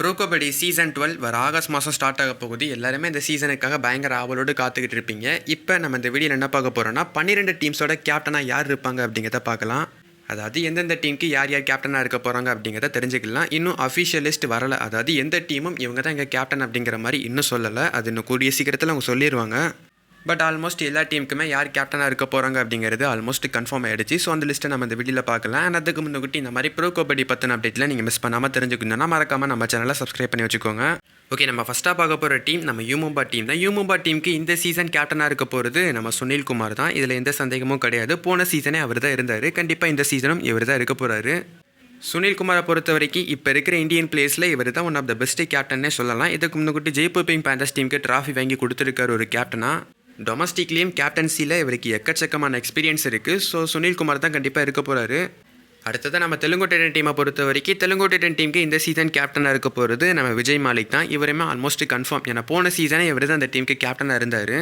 Bro kabaddi season twelve வர August மாதம் start ஆக போகுது. எல்லாருமே இந்த சீசனுக்காக பயங்கர ஆவலோடு காத்துக்கிட்டு இருப்பீங்க. இப்போ நம்ம இந்த வீடியோவில் என்ன பார்க்க போகிறோம்னா பன்னிரெண்டு டீம்ஸோட கேப்டனாக யார் இருப்பாங்க அப்படிங்கிறத பார்க்கலாம். அதாவது எந்தெந்த டீமுக்கு யார் யார் கேப்டனாக இருக்க போகிறாங்க அப்படிங்கிறத தெரிஞ்சுக்கலாம். இன்னும் அஃபிஷியல் லிஸ்ட் வரலை. அதாவது எந்த டீமும் இவங்க தான் இங்கே கேப்டன் அப்படிங்கிற மாதிரி இன்னும் சொல்லலை. அது இன்னும் கூடிய சீக்கிரத்தில் அவங்க சொல்லிடுவாங்க பட் ஆல்மோஸ்ட் எல்லா டீமுக்குமே யார் கேப்டனாக இருக்க போகிறாங்க அப்படிங்கிறது ஆல்மோஸ்ட் கன்ஃபார்ம் ஆகிடுச்சு ஸோ அந்த லிஸ்ட்டை நம்ம இந்த வீடியோவில் பார்க்கலாம். அண்ட் அதுக்கு முன்னாடி இந்த மாதிரி ப்ரோ கபடி பற்றின அப்டேட்டில் நீங்கள் மிஸ் பண்ணாமல் தெரிஞ்சுக்கணும்னா மறக்காமல் நம்ம சேனலை சப்ஸ்கிரைப் பண்ணி வச்சுக்கோங்க. ஓகே நம்ம ஃபஸ்ட்டாக பார்க்க போகிற டீம் நம்ம யூமும்பா டீம் தான் யூமும்பா டீமுக்கு இந்த சீசன் கேப்டனாக இருக்க போகிறது நம்ம சுனில் குமார் தான். இதில் எந்த சந்தேகமும் கிடையாது. போன சீசனே அவர் தான் இருந்தார். கண்டிப்பாக இந்த சீசனும் இவர் தான் இருக்க போகிறாரு சுனில் குமாரை பொறுத்த வரைக்கும் இப்போ இருக்கிற இந்தியன் பிளேஸில் இவர் தான் ஒன் ஆஃப் த பெஸ்ட் கேப்டன்னே சொல்லலாம். இதுக்கு முன்னாடி ஜெய்ப்பூர் பிங் பேந்தர்ஸ் டீமுக்கு ட்ராஃபி வாங்கி கொடுத்துருக்காரு ஒரு கேப்டனாக டொமஸ்டிக்லேயும் கேப்டன்சியில் இவருக்கு எக்கச்சக்கமான எக்ஸ்பீரியன்ஸ் இருக்குது ஸோ சுனில் குமார் தான் கண்டிப்பாக இருக்க போகிறாரு அடுத்ததாக நம்ம தெலுங்குட்டேடன் டீமை பொறுத்த வரைக்கும் தெலுங்குட்டேடன் டீமுக்கு இந்த சீசன் கேப்டனாக இருக்க போகிறது நம்ம விஜய் மாலிக் தான். இவருமே ஆல்மோஸ்ட் கன்ஃபார்ம் ஏன்னா போன சீசனே இவர் தான் அந்த டீமுக்கு கேப்டனாக இருந்தார்.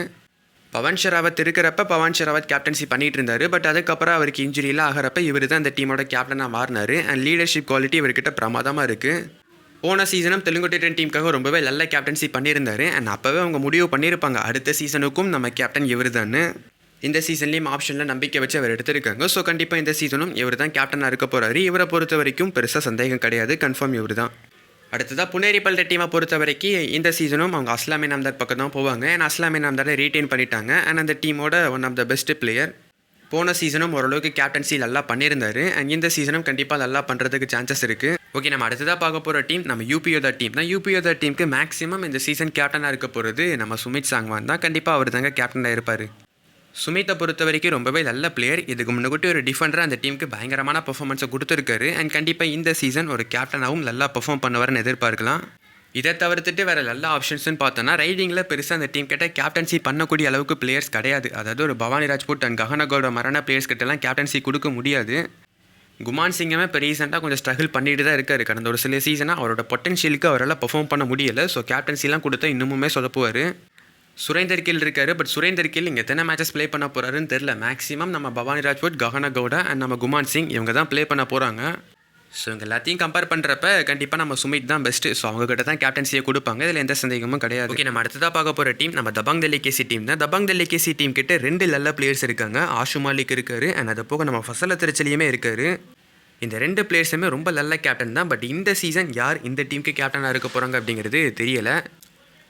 பவன் ஷெராவத் இருக்கிறப்ப பவன் ஷெராவத் கேப்டன்சி பண்ணிட்டு இருந்தார். பட் அதுக்கப்புறம் அவருக்கு இன்ஜுரியெலாம் ஆகிறப்ப இவர் தான் அந்த டீமோட கேப்டனாக மாறினார். அண்ட் லீடர்ஷிப் குவாலிட்டி இவர்கிட்ட பிரமாதமாக இருக்குது போன சீசனும் தெலுங்கு டேட்டன் டீமுக்காக ரொம்பவே நல்ல கேப்டன்சி பண்ணியிருந்தாரு. அண்ட் அப்போவே அவங்க முடிவு பண்ணியிருப்பாங்க. அடுத்த சீசனுக்கும் நம்ம கேப்டன் இவர் இந்த சீசன்லேயும் ஆப்ஷனில் நம்பிக்கை வச்சு அவர் எடுத்திருக்காங்க. ஸோ கண்டிப்பாக இந்த சீசனும் இவர் தான் கேப்டனாக இருக்க போகிறாரு இவரை பொறுத்த வரைக்கும் பெருசாக சந்தேகம் கிடையாது. கன்ஃபார்ம் இவர் தான் அடுத்ததாக புனேரிப்பல்ட டீமை பொறுத்த வரைக்கும் இந்த சீசனும் அவங்க அஸ்லாமே நாம்தார் பக்கம் தான் போவாங்க. ஏன்னா அஸ்லாமே நாம்தாரை ரீட்டைன் பண்ணிட்டாங்க. அண்ட் அந்த டீமோட one of the best player போன சீசனும் ஓரளவுக்கு கேப்டன்சி நல்லா பண்ணியிருந்தார். அண்ட் இந்த சீசனும் கண்டிப்பாக நல்லா பண்ணுறதுக்கு சான்சஸ் இருக்குது ஓகே நம்ம அடுத்ததாக பார்க்க போகிற டீம் நம்ம யூபியோதா டீம் தான் யூபியோதா டீமுக்கு மேக்ஸிமம் இந்த சீசன் கேப்டனாக இருக்க போகிறது நம்ம சுமித் சாங்வான் தான். கண்டிப்பாக அவர் தாங்க கேப்டனாக இருப்பார். சுமித்தை பொறுத்த வரைக்கும் ரொம்பவே நல்ல பிளேயர் இதுக்கு முன்னக்கூட்டி ஒரு டிஃபெண்டராக அந்த டீமுக்கு பயங்கரமான பெர்ஃபார்மன்ஸை கொடுத்துருக்காரு. அண்ட் கண்டிப்பாக இந்த சீசன் ஒரு கேப்டனாகவும் நல்லா பெர்ஃபார்ம் பண்ணுவார்னு எதிர்பார்க்கலாம். இதை தவிர்த்துட்டு வேறு நல்ல ஆப்ஷன்ஸ்னு பார்த்தோன்னா ரைடிங்கில் பெருசாக அந்த டீம் கிட்ட கேப்டன்சி பண்ணக்கூடிய அளவுக்கு பிளேயர்ஸ் கிடையாது. அதாவது ஒரு பவானி ராஜ்புட் அண்ட் ககனகோட மரண பிளேயர்ஸ் கிட்டலாம் கேப்டன்சி கொடுக்க முடியாது. குமான் சிங்கமே இப்போ ரீசெண்டாக கொஞ்சம் ஸ்ட்ரகிள் பண்ணிட்டு தான் இருக்காரு. கடந்த ஒரு சில சீசனாக அவரோட பொட்டன்ஷியலுக்கு அவரால் பர்ஃபார்ம் பண்ண முடியலை. ஸோ கேப்டன்சிலாம் கொடுத்தா இன்னுமுமே சொதப்புவார். சுரேந்தர் கில் இருக்காரு. பட் சுரேந்தர் கில் இங்கே எத்தனை மேட்சஸ் ப்ளே பண்ண போகிறாருன்னு தெரில மேக்ஸிமம் நம்ம பவானி ராஜ்போட் ககன கவுடா அண்ட் நம்ம குமான் சிங் இவங்க தான் ப்ளே பண்ண போகிறாங்க ஸோ இவங்க எல்லாத்தையும் கம்பேர் பண்ணுறப்ப கண்டிப்பாக நம்ம சுமித் தான் பெஸ்ட்டு ஸோ அவங்க கிட்ட தான் கேப்டன்சியை கொடுப்பாங்க. இதில் எந்த சந்தேகமும் கிடையாது. ஓகே நம்ம அடுத்ததாக பார்க்க போகிற டீம் நம்ம தபாங் டெல்லி கேசி டீம் தான். தபாங் டெல்லி கேசி டீம் கிட்ட ரெண்டு நல்ல பிளேயர்ஸ் இருக்காங்க. ஆஷு மாலிக் இருக்காரு அண்ட் அது போக நம்ம ஃபசல திருச்சலியுமே இருக்காரு. இந்த ரெண்டு பிளேயர்ஸுமே ரொம்ப நல்ல கேப்டன் தான். பட் இந்த சீசன் யார் இந்த டீமுக்கு கேப்டனாக இருக்க போகிறாங்க அப்படிங்கிறது தெரியலை.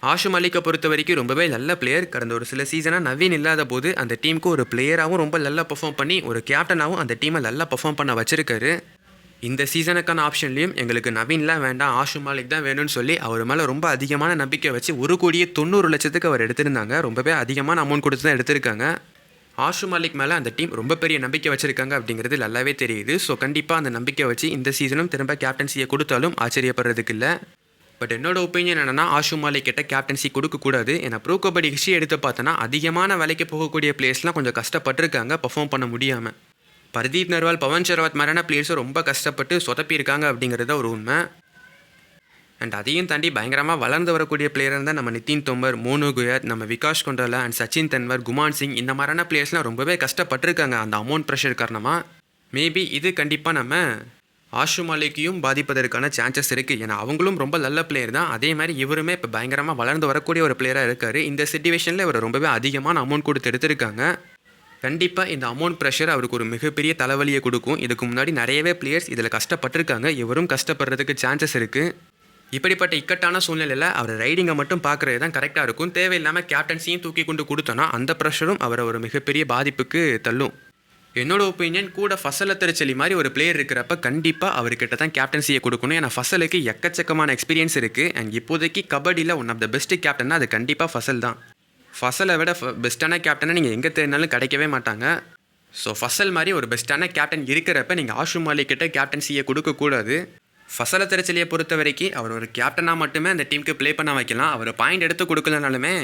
ஆஷு மலிக்கை பொறுத்த வரைக்கும் ரொம்பவே நல்ல பிளேயர் கடந்த ஒரு சில சீசனாக நவீன் இல்லாத போது அந்த டீமுக்கு ஒரு பிளேயராகவும் ரொம்ப நல்லா பர்ஃபார்ம் பண்ணி ஒரு கேப்டனாகவும் அந்த டீமை நல்லா பர்ஃபார்ம் பண்ண வச்சிருக்காரு. இந்த சீசனுக்கான ஆப்ஷன்லேயும் எங்களுக்கு நவீன்லாம் வேண்டாம் ஆஷு மாலிக் தான் வேணும்னு சொல்லி அவர் மேலே ரொம்ப அதிகமான நம்பிக்கை வச்சு ஒரு கோடியே தொண்ணூறு லட்சத்துக்கு அவர் எடுத்திருந்தாங்க. ரொம்பவே அதிகமான அமௌண்ட் கொடுத்து தான் எடுத்திருக்காங்க. ஆஷு மாலிக் மேலே அந்த டீம் ரொம்ப பெரிய நம்பிக்கை வச்சுருக்காங்க அப்படிங்கிறது நல்லாவே தெரியுது. ஸோ கண்டிப்பாக அந்த நம்பிக்கை வச்சு இந்த சீசனும் திரும்ப கேப்டன்சியை கொடுத்தாலும் ஆச்சரியப்படுறதுக்கு இல்லை. பட் என்னோட ஒப்பீனியன் என்னென்னா ஆஷு மாலிக் கிட்ட கேப்டன்சி கொடுக்கக்கூடாது ஏன்னா ப்ரோ கபடி ஹிஸ்ட்ரி எடுத்து பார்த்தோன்னா அதிகமான வேலைக்கு போகக்கூடிய பிளேஸ்லாம் கொஞ்சம் கஷ்டப்பட்டிருக்காங்க பர்ஃபார்ம் பண்ண முடியாமல் பர்தீப் நர்வால் பவன் ஷெர்வாத் மாதிரியான பிளேயர்ஸும் ரொம்ப கஷ்டப்பட்டு சொதப்பியிருக்காங்க அப்படிங்கிறது ஒரு உண்மை. அண்ட் அதையும் தாண்டி பயங்கரமாக வளர்ந்து வரக்கூடிய பிளேயராக இருந்தால் நம்ம நிதின் தோமர் மோனு குயத் நம்ம விகாஷ் கொண்டோலா அண்ட் சச்சின் தென்வர் குமான் சிங் இந்த மாதிரியான பிளேயர்ஸ்லாம் ரொம்பவே கஷ்டப்பட்டிருக்காங்க அந்த அமௌண்ட் ப்ரெஷர் காரணமாக மேபி இது கண்டிப்பாக நம்ம ஆஷு மாலிக்கையும் பாதிப்பதற்கான சான்சஸ் இருக்குது ஏன்னா அவங்களும் ரொம்ப நல்ல பிளேயர் தான். அதே மாதிரி இவருமே இப்போ பயங்கரமாக வளர்ந்து வரக்கூடிய ஒரு பிளேயராக இருக்கார். இந்த சுச்சுவேஷனில் இவர் ரொம்பவே அதிகமான அமௌண்ட் கொடுத்து எடுத்திருக்காங்க. கண்டிப்பாக இந்த அமௌண்ட் ப்ரெஷர் அவருக்கு ஒரு மிகப்பெரிய தலைவலியை கொடுக்கும். இதுக்கு முன்னாடி நிறையவே பிளேயர்ஸ் இதில் கஷ்டப்பட்டிருக்காங்க. இவரும் கஷ்டப்படுறதுக்கு சான்சஸ் இருக்குது இப்படிப்பட்ட இக்கட்டான சூழ்நிலையில் அவர் ரைடிங்கை மட்டும் பார்க்குறது தான் கரெக்டாக இருக்கும். தேவையில்லாமல் கேப்டன்சியும் தூக்கி கொண்டு கொடுத்தோன்னா அந்த ப்ரெஷரும் அவரை ஒரு மிகப்பெரிய பாதிப்புக்கு தள்ளும். என்னோட ஒப்பீனியன் கூட ஃபசல திருச்செலி மாதிரி ஒரு பிளேயர் இருக்கிறப்ப கண்டிப்பாக அவர்கிட்ட தான் கேப்டன்சியை கொடுக்கணும். ஏன்னா ஃபசலுக்கு எக்கச்சக்கமான எக்ஸ்பீரியன்ஸ் இருக்குது அண்ட் இப்போதைக்கு கபடியில் ஒன் ஆஃப் த பெஸ்ட் கேப்டன்னா அது கண்டிப்பாக ஃபசல் தான். ஃபசலை விட பெஸ்ட்டான கேப்டனை நீங்கள் எங்கே தேடினாலும் கிடைக்கவே மாட்டாங்க. ஸோ ஃபசல் மாதிரி ஒரு பெஸ்ட்டான கேப்டன் இருக்கிறப்ப நீங்கள் ஆஷு மாலிக் கிட்ட கேப்டன்சியை கொடுக்கக்கூடாது ஃபசல திரைச்சலியை பொறுத்த வரைக்கும் அவர் ஒரு கேப்டனாக மட்டுமே அந்த டீமுக்கு ப்ளே பண்ண வைக்கலாம். அவர் பாயிண்ட் எடுத்து கொடுக்கலனாலுமே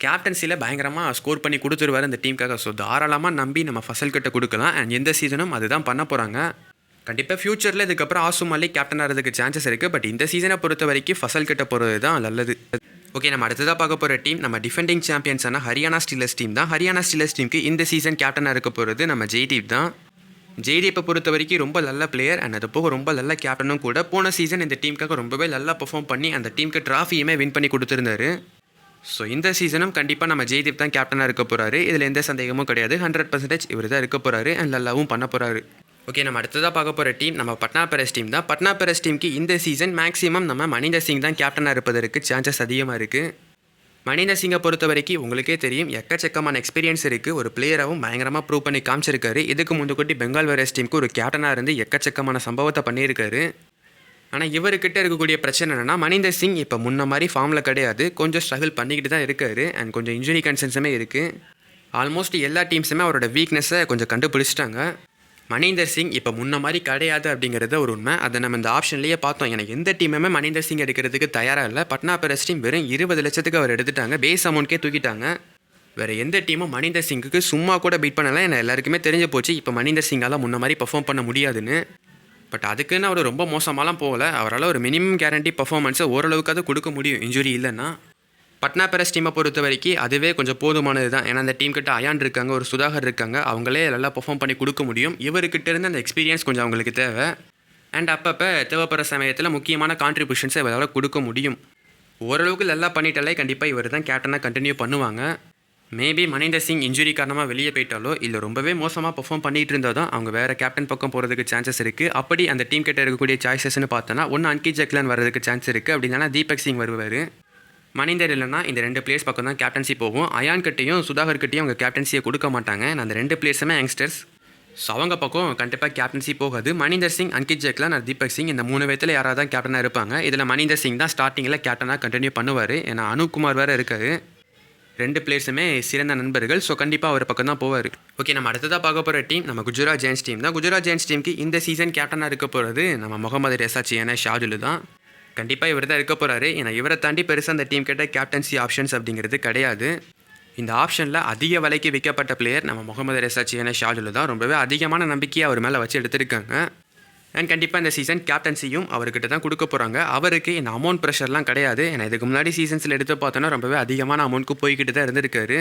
கேப்டன்சியில் பயங்கரமாக ஸ்கோர் பண்ணி கொடுத்துருவார் அந்த டீமுக்காக ஸோ தாராளமாக நம்பி நம்ம ஃபசல் கிட்ட கொடுக்கலாம். அண்ட் எந்த சீசனும் அதுதான் பண்ண போகிறாங்க கண்டிப்பாக ஃப்யூச்சரில் இதுக்கப்புறம் ஆசு மாலிக் கேப்டன் ஆகிறதுக்கு சான்சஸ் இருக்குது பட் இந்த சீசனை பொறுத்த வரைக்கும் ஃபசல் கிட்ட போகிறது தான் நல்லது. ஓகே நம்ம அடுத்ததாக பார்க்க போகிற டீம் நம்ம டிஃபெண்டிங் சாம்பியன்ஸான ஹரியானா ஸ்டீலர்ஸ் டீம் தான். ஹரியானா ஸ்டீலர்ஸ் டீமுக்கு இந்த சீசன் கேப்டனாக இருக்க போகிறது நம்ம ஜெய்தீப் தான். ஜெய்தீப்பை பொறுத்த வரைக்கும் ரொம்ப நல்ல பிளேயர் அண்ட் அது போக ரொம்ப நல்ல கேப்டனும் கூட போன சீசன் இந்த டீமுக்காக ரொம்பவே நல்லா பெர்ஃபார்ம் பண்ணி அந்த டீமுக்கு ட்ராஃபியுமே வின் பண்ணி கொடுத்துருந்தாரு. ஸோ இந்த சீசனும் கண்டிப்பாக நம்ம ஜெய்தீப் தான் கேப்டனாக இருக்க போகிறாரு இதில் எந்த சந்தேகமும் கிடையாது. ஹண்ட்ரட் பர்சன்டேஜ் இவர் தான் இருக்க போகிறாரு அண்ட் நல்லாவும் பண்ண போகிறாரு ஓகே நம்ம அடுத்ததாக பார்க்க போகிற டீம் நம்ம பட்னா பெரஸ் டீம் தான். பட்னா பெரஸ் டீமுக்கு இந்த சீசன் மேக்ஸிமம் நம்ம மணிந்தர் சிங் தான் கேப்டனாக இருப்பதற்கு சான்சஸ் அதிகமாக இருக்குது மணிந்தர் சிங்கை பொறுத்த வரைக்கும் உங்களுக்கே தெரியும் எக்கச்சக்கமான எக்ஸ்பீரியன்ஸ் இருக்குது ஒரு பிளேயராகவும் பயங்கரமாக ப்ரூவ் பண்ணி காமிச்சிருக்காரு. இதுக்கு முந்துக்கூட்டி பெங்கால் வேரஸ் டீமுக்கு ஒரு கேப்டனாக இருந்து எக்கச்சக்கமான சம்பவத்தை பண்ணியிருக்காரு. ஆனால் இவர்கிட்ட இருக்கக்கூடிய பிரச்சனை என்னென்னா மணிந்தர் சிங் இப்போ முன்ன மாதிரி ஃபார்மில் கிடையாது. கொஞ்சம் ஸ்ட்ரகிள் பண்ணிக்கிட்டு தான் இருக்காரு. அண்ட் கொஞ்சம் இன்ஜுரி கன்சர்ன்ஸுமே இருக்குது ஆல்மோஸ்ட் எல்லா டீம்ஸுமே அவரோட வீக்னஸை கொஞ்சம் கண்டுபிடிச்சிட்டாங்க. மணிந்தர் சிங் இப்போ முன்ன மாதிரி கிடையாது அப்படிங்கிறது ஒரு உண்மை. அதை நம்ம இந்த ஆப்ஷன்லேயே பார்த்தோம். எனக்கு எந்த டீமுமே மணிந்தர் சிங் எடுக்கிறதுக்கு தயாராக இல்லை. பட்னா பெரஸ் டீம் வெறும் இருபது லட்சத்துக்கு அவர் எடுத்துட்டாங்க. பேஸ் அமௌண்ட்கே தூக்கிட்டாங்க. வேறு எந்த டீமும் மணிந்தர் சிங்குக்கு சும்மா கூட பீட் பண்ணலாம் எனக்கு எல்லாருக்குமே தெரிஞ்சு போச்சு. இப்போ மணிந்தர் சிங்கால் முன்ன மாதிரி பர்ஃபார்ம் பண்ண முடியாதுன்னு. பட் அதுக்குன்னு அவர் ரொம்ப மோசமாலாம் போகலை. அவரால் ஒரு மினிமம் கேரண்டி பர்ஃபார்மன்ஸை ஓரளவுக்காவது கொடுக்க முடியும். இன்ஜுரி இல்லைன்னா. பட்னா பெரஸ் டீமை பொறுத்த வரைக்கும் அதுவே கொஞ்சம் போதுமானது தான். ஏன்னா அந்த டீம் கிட்ட அயான் இருக்காங்க ஒரு சுதாகர் இருக்காங்க அவங்களே நல்லா பெர்ஃபார்ம் பண்ணி கொடுக்க முடியும். இவர்கிட்ட இருந்து அந்த எக்ஸ்பீரியன்ஸ் கொஞ்சம் அவங்களுக்கு தேவை. அண்ட் அப்பப்போ தேவைப்படுற சமயத்தில் முக்கியமான கான்ட்ரிபியூஷன்ஸை இவரால் கொடுக்க முடியும். ஓரளவுக்கு நல்லா பண்ணிட்டாலே கண்டிப்பாக இவர் தான் கேப்டனாக கண்டினியூ பண்ணுவாங்க. மேபி மணிந்தர் சிங் இன்ஜுரி காரணமாக வெளியே போயிட்டாலோ இல்லை ரொம்பவே மோசமாக பெர்ஃபார்ம் பண்ணிட்டு இருந்தால் தான் அவங்க வேறு கேப்டன் பக்கம் போகிறதுக்கு சான்சஸ் இருக்குது அப்படி அந்த டீம் கிட்ட இருக்கக்கூடிய சாய்ஸஸ்னு பார்த்தோன்னா ஒன்று அன்கி ஜக்லன் வர்றதுக்கு சான்ஸ் இருக்குது அப்படின்னா தீபக் சிங் வருவார். மணிந்தர் இல்லைனா இந்த ரெண்டு பிளேயர்ஸ் பக்கம் தான் கேப்டன்சி போகும். அயான் கிட்டையும் சுதாகர் கிட்டையும் அவங்க கேப்டன்சியை கொடுக்க மாட்டாங்க. நான் அந்த ரெண்டு பிளேயர்ஸுமே யங்ஸ்டர்ஸ் ஸோ அவங்க பக்கம் கண்டிப்பாக கேப்டன்சி போகாது. மணிந்தர் சிங் அங்கித் ஜெக்லா நான் தீபக் சிங் இந்த மூணு பேத்தில் யாராவது தான் கேப்டனாக இருப்பாங்க. இதில் மணிந்தர் சிங் தான் ஸ்டார்டிங்கில் கேப்டனாக கண்டினியூ பண்ணுவார். ஏன்னா அனுக்குமார் வேறு இருக்காரு. ரெண்டு பிளேயர்ஸுமே சிறந்த நண்பர்கள். ஸோ கண்டிப்பாக அவர் பக்கம் தான் போவார். ஓகே நம்ம அடுத்ததாக பார்க்க போகிற டீம் நம்ம குஜராத் ஜெயின்ஸ் டீம் தான். குஜராத் ஜெயின்ஸ் டீமுக்கு இந்த சீசன் கேப்டனாக இருக்க போகிறது நம்ம முகமது ரெசாச்சி என ஷாஜுலு தான் கண்டிப்பாக இவர் தான் இருக்க போகிறாரு ஏன்னா இவரை தாண்டி பெருசாக அந்த டீம் கிட்ட கேப்டன்சி ஆப்ஷன்ஸ் அப்படிங்கிறது கிடையாது. இந்த ஆப்ஷனில் அதிக விலைக்கு விற்கப்பட்ட பிளேயர் நம்ம முகமது ரெசாச்சியான ஷாஜுலு தான் ரொம்பவே அதிகமான நம்பிக்கையை அவர் மேலே வச்சு எடுத்திருக்காங்க. அண்ட் கண்டிப்பாக இந்த சீசன் கேப்டன்சியும் அவர்கிட்ட தான் கொடுக்க போகிறாங்க அவருக்கு இந்த அமௌண்ட் ப்ரெஷர்லாம் கிடையாது. ஏன்னா இதுக்கு முன்னாடி சீசன்ஸில் எடுத்து பார்த்தோன்னா ரொம்பவே அதிகமான அமௌண்ட்க்கு போய்கிட்டு தான் இருந்திருக்காரு.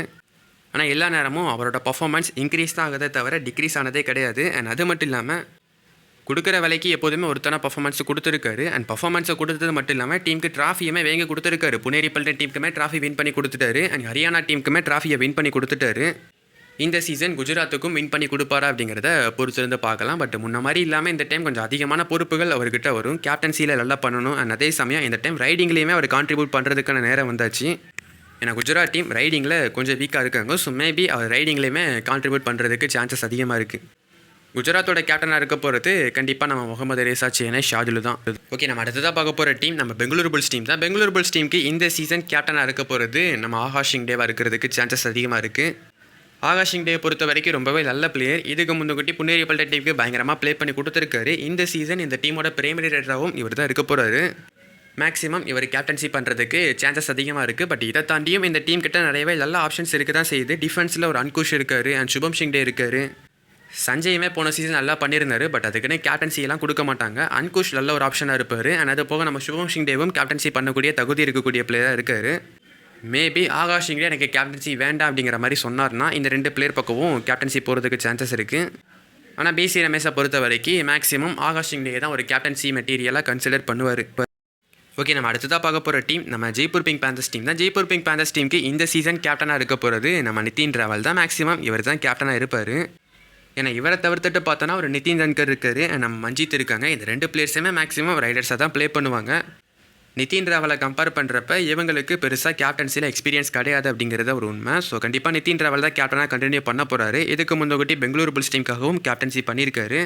ஆனால் எல்லா நேரமும் அவரோட பர்ஃபார்மன்ஸ் இன்க்ரீஸ் தான் ஆகுதே தவிர டிக்ரீஸ் ஆனதே கிடையாது. அண்ட் அது மட்டும் இல்லாமல் கொடுக்குற விலைக்கு எப்போதுமே ஒருத்தன பர்ஃபார்மன்ஸ் கொடுத்துருக்காரு. அண்ட் பர்ஃபார்மன்ஸை கொடுத்தது மட்டும் இல்லாமல் டீமுக்கு ட்ராஃபியுமே வேங்க கொடுத்துருக்காரு. புனேரி பல்டன் டீமுக்குமே ட்ராஃபி வின் பண்ணி கொடுத்துட்டாரு. அண்ட் ஹரியானா டீமுக்குமே ட்ராஃபியை வின் பண்ணி கொடுத்துட்டாரு. இந்த சீசன் குஜராத்துக்கும் வின் பண்ணி கொடுப்பாரா அப்படிங்கிறத பொறுத்திருந்து பார்க்கலாம். பட் முன்ன மாதிரி இல்லாமல் இந்த டைம் கொஞ்சம் அதிகமான பொறுப்புகள் அவர்கிட்ட வரும். கேப்டன்சியில் நல்லா பண்ணணும். அண்ட் அதே சமயம் இந்த டைம் ரைடிங்லேயுமே அவர் கான்ட்ரிபியூட் பண்ணுறதுக்கான நேரம் வந்தாச்சு. ஏன்னா குஜராத் டீம் ரைடிங்கில் கொஞ்சம் வீக்காக இருக்காங்க. ஸோ மேபி அவர் ரைடிங்லேயுமே கான்ட்ரிபியூட் பண்ணுறதுக்கு சான்சஸ் அதிகமாக இருக்குது குஜராத்தோட கேப்டனாக இருக்க போகிறது கண்டிப்பாக நம்ம முகமது ரேசா சேனை ஷாஜுலு தான். ஓகே நம்ம அடுத்ததாக பார்க்க போகிற டீம் நம்ம பெங்களூரு புல்ஸ் டீம் தான். பெங்களூரு புல்ஸ் டீமுக்கு இந்த சீசன் கேப்டனாக இருக்க போகிறது நம்ம ஆகாஷ் டேவாக இருக்கிறதுக்கு சான்சஸ் அதிகமாக இருக்குது ஆகாஷ் சிங் டே பொறுத்த வரைக்கும் ரொம்பவே நல்ல பிளேயர் இதுக்கு முன்னுக்குட்டி புன்னேரி பல்ட டீமுக்கு பயங்கரமாக ப்ளே பண்ணி கொடுத்துருக்காரு. இந்த சீசன் இந்த டீமோட பிரைமரி ரைடராகவும் இவர் தான் இருக்க போகிறாரு மேக்ஸிமம் இவர் கேப்டன்சி பண்ணுறதுக்கு சான்சஸ் அதிகமாக இருக்குது பட் இதை தாண்டியும் இந்த டீம் கிட்ட நிறையவே நல்ல ஆப்ஷன்ஸ் இருக்க தான் செய்யுது டிஃபென்ஸில் ஒரு அன்குஷ் இருக்காரு. அண்ட் சுபம் சிங் டே இருக்காரு. சஞ்சயுமே போன சீசன் நல்லா பண்ணியிருந்தாரு பட் அதுக்குன்னு கேப்டன்சியெல்லாம் கொடுக்க மாட்டாங்க. அன்குஷ் நல்ல ஒரு ஆப்ஷனாக இருப்பார். அண்ட் அது போக நம்ம சுபம் சிங் டேவும் கேப்டன்சி பண்ணக்கூடிய தகுதி இருக்கக்கூடிய பிளேயராக இருக்காரு. மேபி ஆகாஷ் சிங் டே எனக்கு கேப்டன்சி வேண்டாம் அப்படிங்கிற மாதிரி சொன்னார்னா இந்த ரெண்டு பிளேயர் பக்கமும் கேப்டன்சி போகிறதுக்கு சான்சஸ் இருக்குது ஆனால் பிசி ரமேஷை பொறுத்த வரைக்கும் மேக்ஸிமம் ஆகாஷ் சிங் டே தான் ஒரு கேப்டன்சி மெட்டீரியலாக கன்சிடர் பண்ணுவார். இப்போ ஓகே நம்ம அடுத்ததாக பார்க்க போகிற டீம் நம்ம ஜெய்ப்பூர் பிங்க் பேந்தர்ஸ் டீம் தான். ஜெய்ப்பூர் பிங்க் பேந்தர்ஸ் டீமுக்கு இந்த சீசன் கேப்டனாக இருக்க போகிறது நம்ம நிதின் ராவல் தான் மேக்ஸிமம் இவர் தான் கேப்டனாக இருப்பார். ஏன்னா இவரை தவிர்த்துட்டு பார்த்தோன்னா ஒரு நிதின் தன்கர் இருக்கார் நம்ம மஞ்சித் இருக்காங்க. இந்த ரெண்டு பிளேயர்ஸுமே மேக்ஸிமம் ரைடர்ஸாக தான் ப்ளே பண்ணுவாங்க. நிதின் ராவலை கம்பேர் பண்ணுறப்ப இவங்களுக்கு பெருசாக கேப்டன்சியில் எக்ஸ்பீரியன்ஸ் கிடையாது அப்படிங்கிறத ஒரு உண்மை. ஸோ கண்டிப்பாக நிதின் ராவல் தான் கேப்டனாக கண்டினியூ பண்ண போகிறாரு இதுக்கு முன்னகுட்டி பெங்களூரு புல்ஸ் டீமுக்காகவும் கேப்டன்சி பண்ணியிருக்காரு.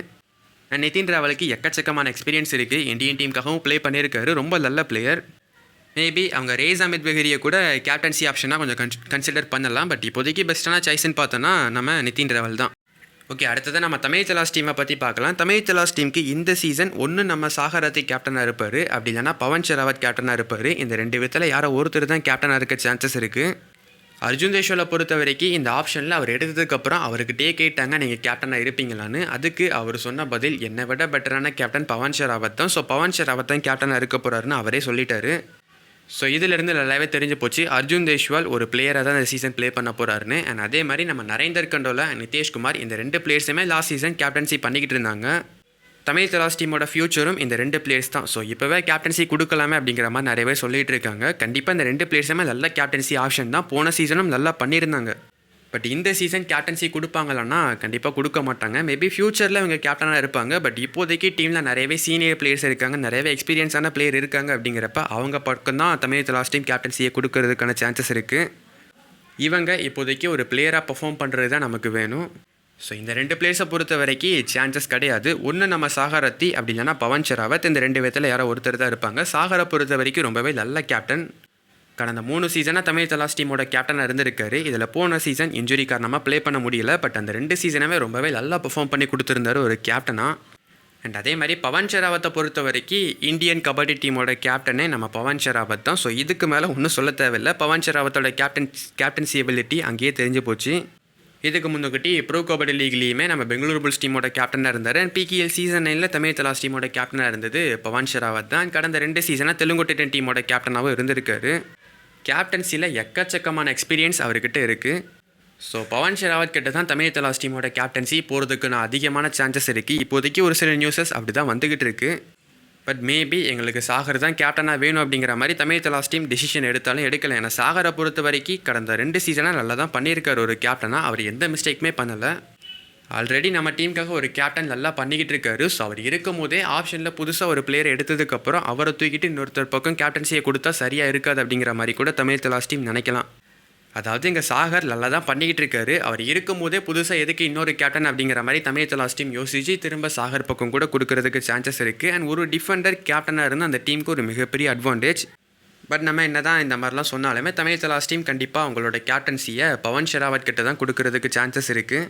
நிதின் ராவலுக்கு எக்கச்சக்கமான எக்ஸ்பீரியன்ஸ் இருக்குது இந்தியன் டீமுக்காகவும் ப்ளே பண்ணியிருக்காரு. ரொம்ப நல்ல பிளேயர் மேபி அவங்க ரேஸ் அமித் பெஹரியை கூட கேப்டன்சி ஆப்ஷனாக கொஞ்சம் கன்சிடர் பண்ணலாம். பட் இப்போதைக்கு பெஸ்ட்டான சாய்ஸ்ன்னு பார்த்தோன்னா நம்ம நிதின் ராவல் தான். ஓகே அடுத்தது நம்ம தமிழ் தலாஸ் டீமை பற்றி பார்க்கலாம். தமிழ் தலாஸ் டீமுக்கு இந்த சீசன் ஒன்று நம்ம சாகரத்தை கேப்டனாக இருப்பார். அப்படி இல்லைனா பவன் ஷெராவத் கேப்டனாக இருப்பார். இந்த ரெண்டு விதத்தில் யாரோ ஒருத்தர் தான் கேப்டனாக இருக்க சான்சஸ் இருக்குது அர்ஜுன் தேஷ்வலை பொறுத்த வரைக்கும் இந்த ஆப்ஷனில் அவர் எடுத்ததுக்கப்புறம் அவருக்கு டே கேட்டாங்க நீங்கள் கேப்டனாக இருப்பீங்களான்னு. அதுக்கு அவர் சொன்ன பதில் என்னை விட பெட்டரான கேப்டன் பவன் ஷெராவத் தான். ஸோ பவன் ஷெராவத் தான் கேப்டனாக இருக்க போகிறாருன்னு அவரே சொல்லிட்டாரு. ஸோ இதிலிருந்து நல்லாவே தெரிஞ்சு போச்சு. அர்ஜுன் தேஷ்வால் ஒரு பிளேயராக தான் இந்த சீசன் ப்ளே பண்ண போகிறாருன்னு அண்ட் அதே மாதிரி நம்ம நரேந்தர் கண்டோலா நிதேஷ்குமார் இந்த ரெண்டு பிளேயர்ஸுமே லாஸ்ட் சீசன் கேப்டன்சி பண்ணிக்கிட்டு இருந்தாங்க. தமிழ் தலாஸ் டீமோட ஃபியூச்சரும் இந்த ரெண்டு பிளேயர்ஸ் தான். ஸோ இப்போவே கேப்டன்சி கொடுக்கலாமே அப்படிங்கிற மாதிரி நிறைய பேர் இருக்காங்க. கண்டிப்பாக இந்த ரெண்டு பிளேயர்ஸுமே நல்ல கேப்டன்சி ஆப்ஷன் தான். போன சீசனும் நல்லா பண்ணியிருந்தாங்க. பட் இந்த சீசன் கேப்டன்சி கொடுப்பாங்களான்னா கண்டிப்பாக கொடுக்க மாட்டாங்க. மேபி ஃப்யூச்சரில் இவங்க கேப்டனாக இருப்பாங்க பட் இப்போதைக்கு டீமில் நிறையவே சீனியர் பிளேயர்ஸ் இருக்காங்க நிறையவே எக்ஸ்பீரியன்ஸான பிளேயர் இருக்காங்க அப்படிங்கிறப்ப அவங்க பக்கம் தான் தமிழ் லாஸ்ட் டீம் கேப்டன்சியை கொடுக்கறதுக்கான சான்சஸ் இருக்குது இவங்க இப்போதைக்கு ஒரு பிளேயராக பெர்ஃபார்ம் பண்ணுறது தான் நமக்கு வேணும். ஸோ இந்த ரெண்டு பிளேயர்ஸை பொறுத்த வரைக்கும் சான்சஸ் கிடையாது. ஒன்று நம்ம சாகரத்தி அப்படி இல்லைன்னா பவன் ஷெராவத் இந்த ரெண்டு விதத்தில் யாரோ ஒருத்தர் தான் இருப்பாங்க. சாகரை பொறுத்த வரைக்கும் ரொம்பவே நல்ல கேப்டன் கடந்த மூணு சீசனாக தமிழ் தலாஸ் டீமோட கேப்டனாக இருந்திருக்காரு. இதில் போன சீசன் இன்ஜுரி காரணமாக ப்ளே பண்ண முடியல. பட் அந்த ரெண்டு சீசனமே ரொம்பவே நல்லா பெர்ஃபார்ம் பண்ணி கொடுத்துருந்தாரு ஒரு கேப்டனாக அண்ட் அதே மாதிரி பவன் ஷெராவத்தை பொறுத்த வரைக்கும் இந்தியன் கபடி டீமோட கேப்டனே நம்ம பவன் ஷெராவத் தான். ஸோ இதுக்கு மேலே ஒன்றும் சொல்ல தேவையில்லை. பவன் ஷெராவத்தோட கேப்டன் கேப்டன்சி எபிலிட்டி அங்கேயே தெரிஞ்சு போச்சு. இதுக்கு முன்னுக்கிட்டி ப்ரோ கபடி லீக்லேயுமே நம்ம பெங்களூரு புல்ஸ் டீமோட கேப்டனாக இருந்தார். அண்ட் பிகேஎல் சீசன் நைனில் தமிழ் தலாஸ் டீமோட கேப்டனாக இருந்தது பவன் ஷெராவத் தான். கடந்த ரெண்டு சீசனாக தெலுங்குட்டிடன் டீமோட கேப்டனாகவும் இருந்திருக்காரு. கேப்டன்சியில் எக்கச்சக்கமான எக்ஸ்பீரியன்ஸ் அவர்கிட்ட இருக்குது ஸோ பவன் ஷெராவத் கிட்ட தான் தமிழ் தலாஸ் டீமோட கேப்டன்சி போகிறதுக்கு நான் அதிகமான சான்சஸ் இருக்குது இப்போதைக்கு ஒரு சில நியூஸஸ் அப்படி தான் வந்துக்கிட்டு இருக்குது பட் மேபி எங்களுக்கு சாகர் தான் கேப்டனாக வேணும் அப்படிங்கிற மாதிரி தமிழ் தலாஸ் டீம் டிசிஷன் எடுத்தாலும் எடுக்கலை. ஏன்னா சாகரை பொறுத்த வரைக்கும் கடந்த ரெண்டு சீசனாக நல்லா தான் பண்ணியிருக்கார் ஒரு கேப்டனாக அவர் எந்த மிஸ்டேக்குமே பண்ணலை. ஆல்ரெடி நம்ம டீமுக்காக ஒரு கேப்டன் நல்லா பண்ணிக்கிட்டு இருக்காரு. ஸோ அவர் இருக்கும் போதே ஆப்ஷனில் புதுசாக ஒரு பிளேயர் எடுத்ததுக்கப்புறம் அவரை தூக்கிட்டு இன்னொருத்தர் பக்கம் கேப்டன்சியை கொடுத்தா சரியாக இருக்காது அப்படிங்கிற மாதிரி கூட தமிழ் தலாஸ் டீம் நினைக்கலாம். அதாவது இங்கே சாகர் நல்லா தான் பண்ணிக்கிட்டு இருக்காரு. அவர் இருக்கும் போதே புதுசாக எதுக்கு இன்னொரு கேப்டன் அப்படிங்கிற மாதிரி தமிழ் தலாஸ் டீம் யோசிச்சு திரும்ப சாகர் பக்கம் கூட கொடுக்கறதுக்கு சான்சஸ் இருக்குது அண்ட் ஒரு டிஃபெண்டர் கேப்டனாக இருந்து அந்த டீமுக்கு ஒரு மிகப்பெரிய அட்வான்டேஜ் பட் நம்ம என்ன தான் இந்த மாதிரிலாம் சொன்னாலுமே தமிழ் தலாஸ் டீம் கண்டிப்பாக அவங்களோட கேப்டன்சியை பவன் ஷெராவத் கிட்ட தான் கொடுக்கறதுக்கு சான்சஸ் இருக்குது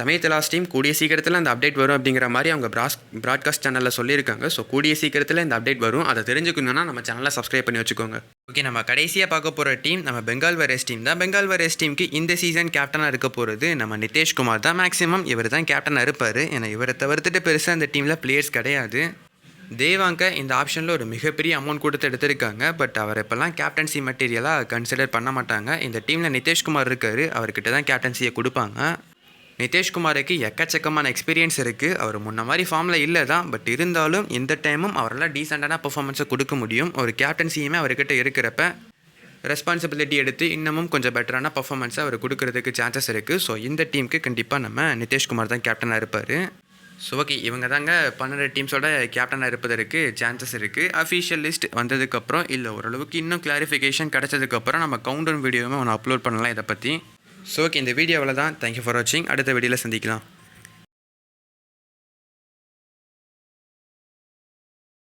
தமிழ் தலாஸ் டீம் கூடிய சீக்கிரத்தில் அந்த அப்டேட் வரும் அப்படிங்கிற மாதிரி அவங்க ப்ராஸ் ப்ராட்காஸ்ட் சேனலில் சொல்லியிருக்காங்க. ஸோ கூடிய சீக்கிரத்தில் இந்த அப்டேட் வரும். அதை தெரிஞ்சுக்கணுன்னா நம்ம சேனலை சப்ஸ்கிரைப் பண்ணி வச்சுக்கோங்க. ஓகே நம்ம கடைசியாக பார்க்க போகிற டீம் நம்ம பெங்கால் வரேஸ் டீம் தான். பெங்கால் வரேஸ் டீமுக்கு இந்த சீசன் கேப்டனாக இருக்க போகிறது நம்ம நிதேஷ்குமார் தான். மேக்ஸிமம் இவர் தான் கேப்டனாக இருப்பார். ஏன்னா இவரை தவிர்த்துட்டு பெருசாக அந்த டீமில் பிளேயர்ஸ் கிடையாது. தேவாங்க இந்த ஆப்ஷனில் ஒரு மிகப்பெரிய அமௌண்ட் கொடுத்து எடுத்திருக்காங்க. பட் அவர் இப்போல்லாம் கேப்டன்சி மெட்டீரியலாக கன்சிடர் பண்ண மாட்டாங்க. இந்த டீமில் நிதேஷ்குமார் இருக்கார். அவர்கிட்ட தான் கேப்டன்சியை கொடுப்பாங்க. நிதேஷ்குமாருக்கு எக்கச்சக்கமான எக்ஸ்பீரியன்ஸ் இருக்குது அவர் முன்ன மாதிரி ஃபார்மில் இல்லை தான். பட் இருந்தாலும் இந்த டைமும் அவரால் டீசெண்டான பர்ஃபார்மன்ஸை கொடுக்க முடியும். ஒரு கேப்டன்சியுமே அவர்கிட்ட இருக்கிறப்ப ரெஸ்பான்சிபிலிட்டி எடுத்து இன்னமும் கொஞ்சம் பெட்டரான பர்ஃபார்மன்ஸை அவர் கொடுக்கறதுக்கு சான்சஸ் இருக்குது ஸோ இந்த டீமுக்கு கண்டிப்பாக நம்ம நிதேஷ்குமார் தான் கேப்டனாக இருப்பார். ஸோ ஓகே இவங்க தாங்க பன்னெண்டு டீம்ஸோட கேப்டனாக இருப்பதற்கு சான்சஸ் இருக்குது அஃபீஷியல் லிஸ்ட் வந்ததுக்கப்புறம் இல்லை ஓரளவுக்கு இன்னும் கிளாரிஃபிகேஷன் கிடச்சதுக்கப்புறம் நம்ம கவுண்டர் வீடியோவுமே ஒன்று அப்லோட் பண்ணலாம் இதை பற்றி ஸோ ஓகே இந்த வீடியோவில் தான் தேங்க்யூ ஃபார் வாட்சிங் அடுத்த வீடியோவில் சந்திக்கலாம்.